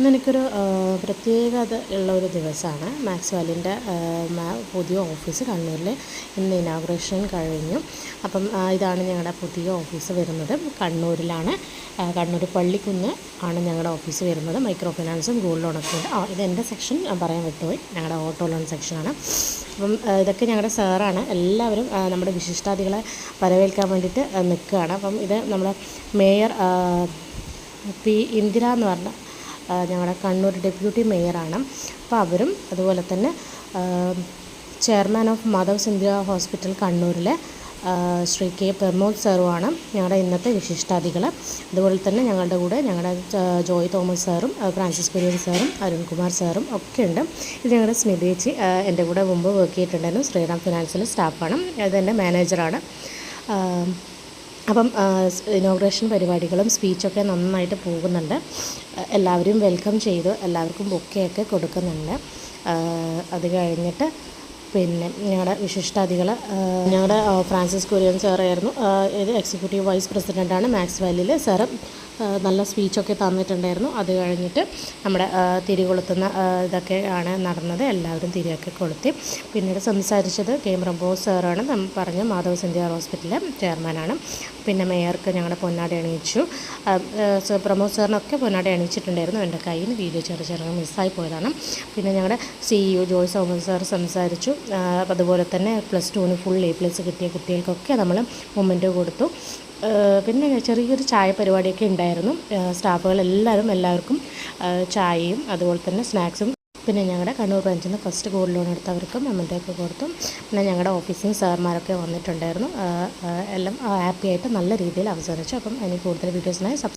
ഇന്ന് എനിക്കൊരു പ്രത്യേകത ഉള്ള ഒരു ദിവസമാണ്. മാക്സ് വാലിന്റെ പുതിയ ഓഫീസ് കണ്ണൂരിൽ ഇന്ന് ഇനാഗ്രേഷൻ കഴിഞ്ഞു. അപ്പം ഇതാണ് ഞങ്ങളുടെ പുതിയ ഓഫീസ് വരുന്നത്. കണ്ണൂരിലാണ് കണ്ണൂർ പള്ളിക്കുന്ന് ആണ് ഞങ്ങളുടെ ഓഫീസ് വരുന്നത്. മൈക്രോ ഫിനാൻസും ഗോൾഡ് ലോണൊക്കെ ഉണ്ട്. ആ ഇത് എന്റെ സെക്ഷൻ പറയാൻ വിട്ടുപോയി. ഞങ്ങളുടെ ഓട്ടോ ലോൺ സെക്ഷനാണ്. അപ്പം ഇതൊക്കെ ഞങ്ങളുടെ സാറാണ്. എല്ലാവരും നമ്മുടെ വിശിഷ്ടാദികളെ വരവേൽക്കാൻ വേണ്ടിയിട്ട് നിൽക്കുകയാണ്. അപ്പം ഇത് നമ്മുടെ മേയർ പി ഇന്ദിര എന്ന് പറഞ്ഞ ഞങ്ങളുടെ കണ്ണൂർ ഡെപ്യൂട്ടി മേയറാണ്. അപ്പോൾ അവരും അതുപോലെ തന്നെ chairman of Madhav Scindia hospital കണ്ണൂരിലെ ശ്രീ കെ പ്രമോദ് സാറുമാണ് ഞങ്ങളുടെ ഇന്നത്തെ വിശിഷ്ടാതികൾ അതുപോലെ തന്നെ ഞങ്ങളുടെ കൂടെ ഞങ്ങളുടെ ജോയ് തോമസ് സാറും ഫ്രാൻസിസ് കുര്യൻ സാറും അരുൺകുമാർ സാറും ഒക്കെ ഉണ്ട്. ഇത് ഞങ്ങളുടെ സ്മിതി ചേച്ചി എന്റെ കൂടെ മുമ്പ് വർക്ക് ചെയ്തിട്ടുണ്ടായിരുന്നു. ശ്രീറാം ഫിനാൻസിലെ സ്റ്റാഫാണ് അതെന്റെ മാനേജറാണ് അപ്പം ഇനോഗ്രേഷൻ പരിപാടികളും സ്പീച്ചൊക്കെ നന്നായിട്ട് പോകുന്നുണ്ട്. എല്ലാവരും വെൽക്കം ചെയ്തു എല്ലാവർക്കും ബൊക്കെയൊക്കെ കൊടുക്കുന്നുണ്ട്. അത് കഴിഞ്ഞിട്ട് പിന്നെ ഞങ്ങളുടെ വിശിഷ്ടാതികൾ ഞങ്ങളുടെ ഫ്രാൻസിസ് കുര്യൻ സാറായിരുന്നു ഇത് എക്സിക്യൂട്ടീവ് വൈസ് പ്രസിഡന്റാണ് മാക്സ് വാലിയിൽ സാറ് നല്ല സ്പീച്ചൊക്കെ തന്നിട്ടുണ്ടായിരുന്നു. അത് കഴിഞ്ഞിട്ട് നമ്മുടെ തിരി കൊളുത്തുന്ന ഇതൊക്കെ ആണ് നടന്നത്. എല്ലാവരും തിരിയൊക്കെ കൊളുത്തി. പിന്നീട് സംസാരിച്ചത് കെ. ബോസ് സാറാണ്. പറഞ്ഞു മാധവ് സിന്ധ്യ ഹോസ്പിറ്റലിലെ ചെയർമാനാണ്. പിന്നെ മേയർക്ക് ഞങ്ങളുടെ പൊന്നാടി അണിയിച്ചു. പ്രമോദ് സാറിനൊക്കെ പൊന്നാടി അണിയിച്ചിട്ടുണ്ടായിരുന്നു. എന്റെ കയ്യിൽ നിന്ന് വീഡിയോ ചെറിയ ചെറിയ മിസ്സായി പോയതാണ്. പിന്നെ ഞങ്ങളുടെ സിഇഒ ജോയ്സ് സോമൻ സാർ സംസാരിച്ചു. അതുപോലെ തന്നെ പ്ലസ് ടുവിന് ഫുൾ എ പ്ലസ് കിട്ടിയ കുട്ടികൾക്കൊക്കെ നമ്മൾ മൊമെന്റ് കൊടുത്തു. പിന്നെ ചെറിയൊരു ചായ പരിപാടിയൊക്കെ ഉണ്ടായിരുന്നു. സ്റ്റാഫുകൾ എല്ലാവരും എല്ലാവർക്കും ചായയും അതുപോലെ തന്നെ സ്നാക്സും. പിന്നെ ഞങ്ങളുടെ കണ്ണൂർ ബ്രാഞ്ചിൽ നിന്ന് ഫസ്റ്റ് ഗോൾഡ് ലോൺ എടുത്തവർക്കും മൊമെന്റൊക്കെ കൊടുത്തും. പിന്നെ ഞങ്ങളുടെ ഓഫീസിൽ സാർമാരൊക്കെ വന്നിട്ടുണ്ടായിരുന്നു. എല്ലാം ഹാപ്പി ആയിട്ട് നല്ല രീതിയിൽ അവസാനിച്ചു. അപ്പം അതിന് കൂടുതൽ വീഡിയോസിനായി